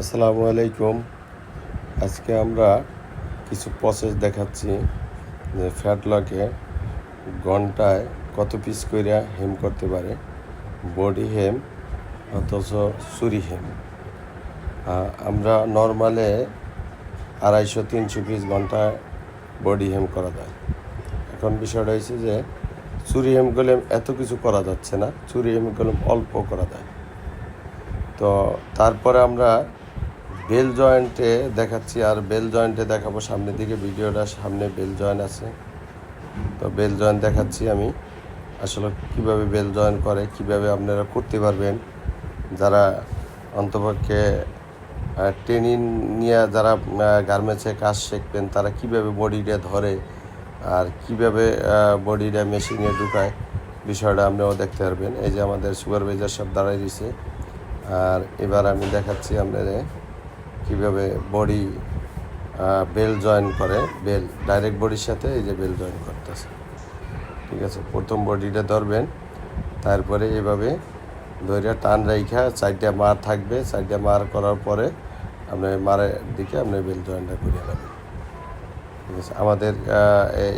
আসসালামু আলাইকুম। আজকে আমরা কিছু প্রসেস দেখাচ্ছি যে ফ্যাট লকে ঘন্টায় কত পিস কইরা হেম করতে পারে। বডি হেম অথচ চুরি হেম আমরা নর্মালে আড়াইশো, তিনশো পিস ঘন্টায় বডি হেম করা যায়। এখন বিষয়টা হয়েছে যে চুরি হেম গেলে এত কিছু করা যাচ্ছে না চুরি হেম গেলে অল্প করা যায়। তো তারপরে আমরা বেল জয়েন্টে দেখাচ্ছি, আর বেল জয়েন্টে দেখাবো সামনের দিকে ভিডিওটা, সামনে বেল জয়েন্ট আছে। তো বেল জয়েন্ট দেখাচ্ছি আমি, আসলে কীভাবে বেল জয়েন করে, কীভাবে আপনারা করতে পারবেন। যারা অন্তপক্ষে ট্রেনিং নিয়ে যারা গার্মেন্টসে কাজ শিখবেন, তারা কীভাবে বডিটা ধরে, আর কীভাবে বডিটা মেশিনে ঢুকায়, বিষয়টা আপনিও দেখতে পারবেন। এই যে আমাদের সুপারভাইজার সব দাঁড়াই দিছে আর এবার আমি দেখাচ্ছি আপনাদের কীভাবে বডি বেল জয়েন করে, বেল, ডাইরেক্ট বডির সাথে এই যে বেল জয়েন করতেছে। ঠিক আছে, প্রথম বডিটা ধরবেন, তারপরে এভাবে ধরে টান রাইখা, চারটা মার থাকবে, চারটা মার করার পরে আপনি মারের দিকে আপনি বেল জয়েনটা করে নেবেন। ঠিক আছে, আমাদের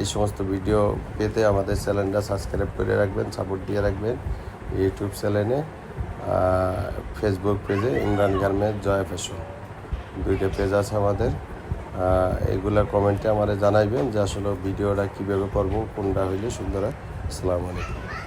এই সমস্ত ভিডিও পেতে আমাদের চ্যানেলটা সাবস্ক্রাইব করে রাখবেন, সাপোর্ট দিয়ে রাখবেন। ইউটিউব চ্যানেলে ফেসবুক পেজে ইমরান গার্মেন্ট জয় ফ্যাশন। দুইটা পেজ আছে আমাদের। এগুলা কমেন্টে আমাদের জানাইবেন যে আসলে ভিডিওটা কীভাবে করব, কোনটা হইলে সুন্দর আসসালামু আলাইকুম।